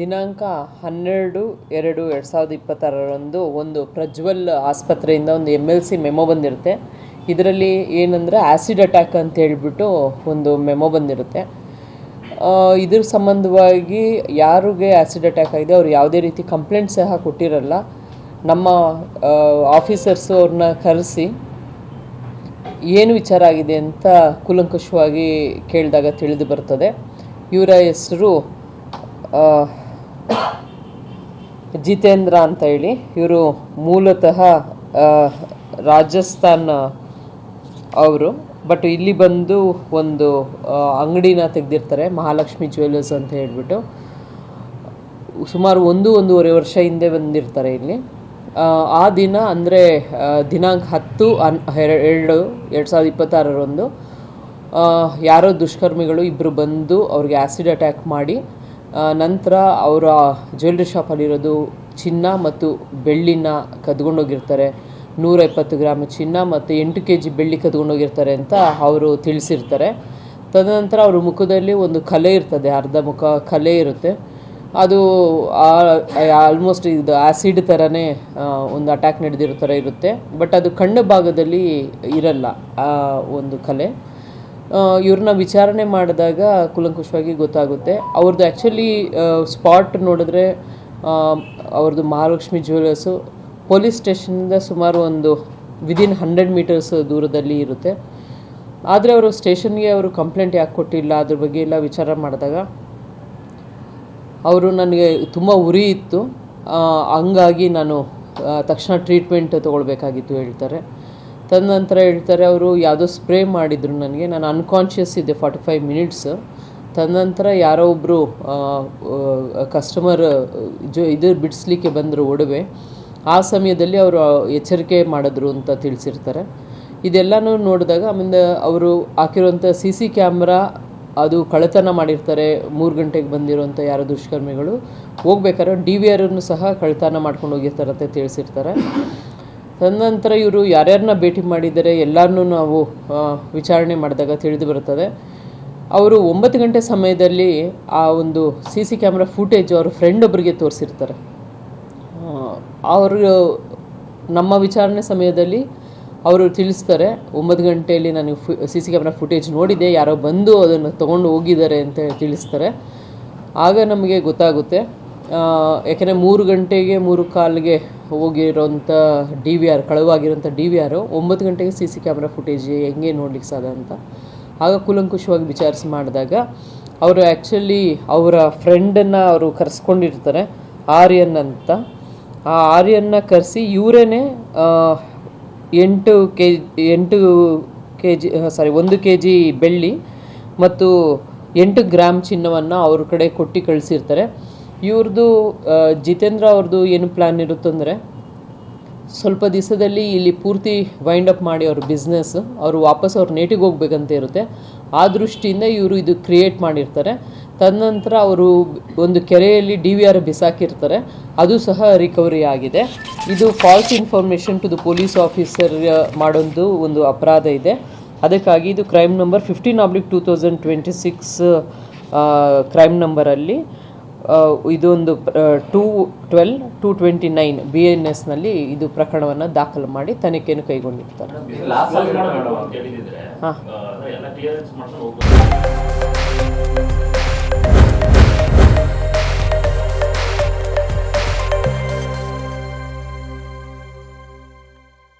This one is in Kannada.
ದಿನಾಂಕ ಹನ್ನೆರಡು ಎರಡು ಎರಡು ಸಾವಿರದ ಇಪ್ಪತ್ತಾರರಂದು ಒಂದು ಪ್ರಜ್ವಲ್ ಆಸ್ಪತ್ರೆಯಿಂದ ಒಂದು ಎಂ ಎಲ್ ಸಿ ಮೆಮೊ ಬಂದಿರುತ್ತೆ. ಇದರಲ್ಲಿ ಏನಂದರೆ ಆ್ಯಸಿಡ್ ಅಟ್ಯಾಕ್ ಅಂತ ಹೇಳಿಬಿಟ್ಟು ಒಂದು ಮೆಮೊ ಬಂದಿರುತ್ತೆ. ಇದ್ರ ಸಂಬಂಧವಾಗಿ ಯಾರಿಗೆ ಆ್ಯಸಿಡ್ ಅಟ್ಯಾಕ್ ಆಗಿದೆ, ಅವ್ರು ಯಾವುದೇ ರೀತಿ ಕಂಪ್ಲೇಂಟ್ ಸಹ ಕೊಟ್ಟಿರಲ್ಲ. ನಮ್ಮ ಆಫೀಸರ್ಸು ಅವ್ರನ್ನ ಕರೆಸಿ ಏನು ವಿಚಾರ ಆಗಿದೆ ಅಂತ ಕೂಲಂಕುಷವಾಗಿ ಕೇಳಿದಾಗ ತಿಳಿದು ಬರ್ತದೆ. ಇವರ ಹೆಸರು ಜಿತೇಂದ್ರ ಅಂತ ಹೇಳಿ ಇವರು ಮೂಲತಃ ರಾಜಸ್ಥಾನ ಅವರು. ಬಟ್ ಇಲ್ಲಿ ಬಂದು ಒಂದು ಅಂಗಡಿನ ತೆಗೆದಿರ್ತಾರೆ ಮಹಾಲಕ್ಷ್ಮಿ ಜ್ಯುವೆಲ್ಲರ್ಸ್ ಅಂತ ಹೇಳಿಬಿಟ್ಟು. ಸುಮಾರು ಒಂದು ಒಂದೂವರೆ ವರ್ಷ ಹಿಂದೆ ಬಂದಿರ್ತಾರೆ ಇಲ್ಲಿ. ಆ, ದಿನ ಅಂದರೆ ದಿನಾಂಕ ಹತ್ತು ಅನ್ ಎರ- ಎರಡು ಎರಡು ಸಾವಿರದ ಇಪ್ಪತ್ತಾರರಂದು ಯಾರೋ ದುಷ್ಕರ್ಮಿಗಳು ಇಬ್ಬರು ಬಂದು ಅವ್ರಿಗೆ ಆ್ಯಸಿಡ್ ಅಟ್ಯಾಕ್ ಮಾಡಿ ನಂತರ ಅವರ ಜ್ಯುವೆಲ್ರಿ ಶಾಪಲ್ಲಿರೋದು ಚಿನ್ನ ಮತ್ತು ಬೆಳ್ಳಿನ ಕದ್ಕೊಂಡೋಗಿರ್ತಾರೆ. ನೂರ ಇಪ್ಪತ್ತು ಗ್ರಾಮ್ ಚಿನ್ನ ಮತ್ತು ಎಂಟು ಕೆ ಜಿ ಬೆಳ್ಳಿ ಕದ್ಕೊಂಡೋಗಿರ್ತಾರೆ ಅಂತ ಅವರು ತಿಳಿಸಿರ್ತಾರೆ. ತದನಂತರ ಅವ್ರ ಮುಖದಲ್ಲಿ ಒಂದು ಕಲೆ ಇರ್ತದೆ, ಅರ್ಧ ಮುಖ ಕಲೆ ಇರುತ್ತೆ. ಅದು ಆಲ್ಮೋಸ್ಟ್ ಇದು ಆ್ಯಸಿಡ್ ಥರನೇ ಒಂದು ಅಟ್ಯಾಕ್ ನಡೆದಿರೋ ಥರ ಇರುತ್ತೆ. ಬಟ್ ಅದು ಕಣ್ಣು ಭಾಗದಲ್ಲಿ ಇರಲ್ಲ ಆ, ಒಂದು ಕಲೆ. ಇವ್ರನ್ನ ವಿಚಾರಣೆ ಮಾಡಿದಾಗ ಕುಲಂಕುಷವಾಗಿ ಗೊತ್ತಾಗುತ್ತೆ. ಅವ್ರದ್ದು ಆ್ಯಕ್ಚುಲಿ ಸ್ಪಾಟ್ ನೋಡಿದ್ರೆ ಅವ್ರದ್ದು ಮಹಾಲಕ್ಷ್ಮಿ ಜ್ಯುವೆಲರ್ಸು ಪೊಲೀಸ್ ಸ್ಟೇಷನಿಂದ ಸುಮಾರು ಒಂದು ವಿದಿನ್ ಹಂಡ್ರೆಡ್ ಮೀಟರ್ಸ್ ದೂರದಲ್ಲಿ ಇರುತ್ತೆ. ಆದರೆ ಅವರು ಸ್ಟೇಷನ್ಗೆ ಅವರು ಕಂಪ್ಲೇಂಟ್ ಯಾಕೆ ಕೊಟ್ಟಿಲ್ಲ, ಅದ್ರ ಬಗ್ಗೆ ಎಲ್ಲ ವಿಚಾರ ಮಾಡಿದಾಗ ಅವರು ನನಗೆ ತುಂಬ ಉರಿ ಇತ್ತು. ಹಂಗಾಗಿ ನಾನು ತಕ್ಷಣ ಟ್ರೀಟ್ಮೆಂಟ್ ತೊಗೊಳ್ಬೇಕಾಗಿತ್ತು ಹೇಳ್ತಾರೆ. ತದನಂತರ ಹೇಳ್ತಾರೆ, ಅವರು ಯಾವುದೋ ಸ್ಪ್ರೇ ಮಾಡಿದರು ನನಗೆ. ನಾನು ಅನ್ಕಾನ್ಷಿಯಸ್ ಇದ್ದೆ ಫಾರ್ಟಿ ಫೈವ್ ಮಿನಿಟ್ಸ್ ತದನಂತರ ಯಾರೋ ಒಬ್ಬರು ಕಸ್ಟಮರ್ ಜೊ, ಇದು ಬಿಡಿಸ್ಲಿಕ್ಕೆ ಬಂದರು ಒಡವೆ. ಆ ಸಮಯದಲ್ಲಿ ಅವರು ಎಚ್ಚರಿಕೆ ಮಾಡಿದ್ರು ಅಂತ ತಿಳಿಸಿರ್ತಾರೆ. ಇದೆಲ್ಲನೂ ನೋಡಿದಾಗ, ಆಮೇಲೆ ಅವರು ಹಾಕಿರುವಂಥ ಸಿ ಸಿ ಕ್ಯಾಮ್ರಾ ಅದು ಕಳ್ಳತನ ಮಾಡಿರ್ತಾರೆ, ಮೂರು ಗಂಟೆಗೆ ಬಂದಿರುವಂಥ ಯಾರೋ ದುಷ್ಕರ್ಮಿಗಳು. ಹೋಗ್ಬೇಕಾದ್ರೆ ಡಿ ವಿ ಆರನ್ನು ಸಹ ಕಳ್ಳತನ ಮಾಡ್ಕೊಂಡು ಹೋಗಿರ್ತಾರೆ ಅಂತ ತಿಳಿಸಿರ್ತಾರೆ. ತದನಂತರ ಇವರು ಯಾರ್ಯಾರನ್ನ ಭೇಟಿ ಮಾಡಿದ್ದಾರೆ ಎಲ್ಲರನ್ನೂ ನಾವು ವಿಚಾರಣೆ ಮಾಡಿದಾಗ ತಿಳಿದು ಬರುತ್ತದೆ. ಅವರು ಒಂಬತ್ತು ಗಂಟೆ ಸಮಯದಲ್ಲಿ ಆ ಒಂದು ಸಿ ಸಿ ಕ್ಯಾಮ್ರಾ ಫುಟೇಜ್ ಅವ್ರ ಫ್ರೆಂಡ್ ಒಬ್ಬರಿಗೆ ತೋರಿಸಿರ್ತಾರೆ. ಅವರು ನಮ್ಮ ವಿಚಾರಣೆ ಸಮಯದಲ್ಲಿ ಅವರು ತಿಳಿಸ್ತಾರೆ, ಒಂಬತ್ತು ಗಂಟೆಯಲ್ಲಿ ನಾನು ಫು, ಸಿ ಸಿ ಕ್ಯಾಮ್ರಾ ಫುಟೇಜ್ ನೋಡಿದೆ ಯಾರೋ ಬಂದು ಅದನ್ನು ತೊಗೊಂಡು ಹೋಗಿದ್ದಾರೆ ಅಂತ ತಿಳಿಸ್ತಾರೆ. ಆಗ ನಮಗೆ ಗೊತ್ತಾಗುತ್ತೆ. ಯಾಕೆಂದರೆ ಮೂರು ಗಂಟೆಗೆ ಮೂರು ಕಾಲಿಗೆ ಹೋಗಿರೋಂಥ ಡಿ ವಿ ಆರ್ ಕಳುವಾಗಿರೋಂಥ ಡಿ ವಿ ಆರು ಒಂಬತ್ತು ಗಂಟೆಗೆ ಸಿ ಸಿ ಕ್ಯಾಮ್ರಾ ಫುಟೇಜ್ ಹೆಂಗೆ ನೋಡ್ಲಿಕ್ಕೆ ಸಾಧ್ಯ ಅಂತ. ಆಗ ಕುಲಂಕುಷವಾಗಿ ವಿಚಾರಿಸಿ ಮಾಡಿದಾಗ, ಅವರು ಆ್ಯಕ್ಚುಲಿ ಅವರ ಫ್ರೆಂಡನ್ನು ಅವರು ಕರೆಸ್ಕೊಂಡಿರ್ತಾರೆ, ಆರ್ಯನ್ ಅಂತ. ಆ ಆರ್ಯನ್ನ ಕರೆಸಿ ಇವರೇನೆ ಎಂಟು ಕೆ ಎಂಟು ಕೆ ಜಿ ಸಾರಿ ಒಂದು ಕೆ ಜಿ ಬೆಳ್ಳಿ ಮತ್ತು ಎಂಟು ಗ್ರಾಮ್ ಚಿನ್ನವನ್ನು ಅವ್ರ ಕಡೆ ಕೊಟ್ಟು ಕಳಿಸಿರ್ತಾರೆ. ಇವ್ರದ್ದು ಜಿತೇಂದ್ರ ಅವ್ರದ್ದು ಏನು ಪ್ಲ್ಯಾನ್ ಇರುತ್ತಂದರೆ ಸ್ವಲ್ಪ ದಿವಸದಲ್ಲಿ ಇಲ್ಲಿ ಪೂರ್ತಿ ವೈಂಡ್ ಅಪ್ ಮಾಡಿ ಅವ್ರ ಬಿಸ್ನೆಸ್ ಅವರು ವಾಪಸ್ ಅವ್ರ ನೇಟಿಗೆ ಹೋಗ್ಬೇಕಂತ ಇರುತ್ತೆ. ಆ ದೃಷ್ಟಿಯಿಂದ ಇವರು ಇದು ಕ್ರಿಯೇಟ್ ಮಾಡಿರ್ತಾರೆ. ತದನಂತರ ಅವರು ಒಂದು ಕೆರೆಯಲ್ಲಿ ಡಿ ವಿ ಆರ್ ಬಿಸಾಕಿರ್ತಾರೆ. ಅದು ಸಹ ರಿಕವರಿ ಆಗಿದೆ. ಇದು false information to the police officer ಮಾಡೋದು ಒಂದು ಅಪರಾಧ ಇದೆ. ಅದಕ್ಕಾಗಿ ಇದು crime number fifteen oblique two thousand twenty six crime ನಂಬರಲ್ಲಿ ಇದೊಂದು two twelve two twenty nine B N ಎಸ್ನಲ್ಲಿ ಇದು ಪ್ರಕರಣವನ್ನು ದಾಖಲು ಮಾಡಿ ತನಿಖೆಯನ್ನು ಕೈಗೊಂಡಿರ್ತಾರೆ ಹಾಂ.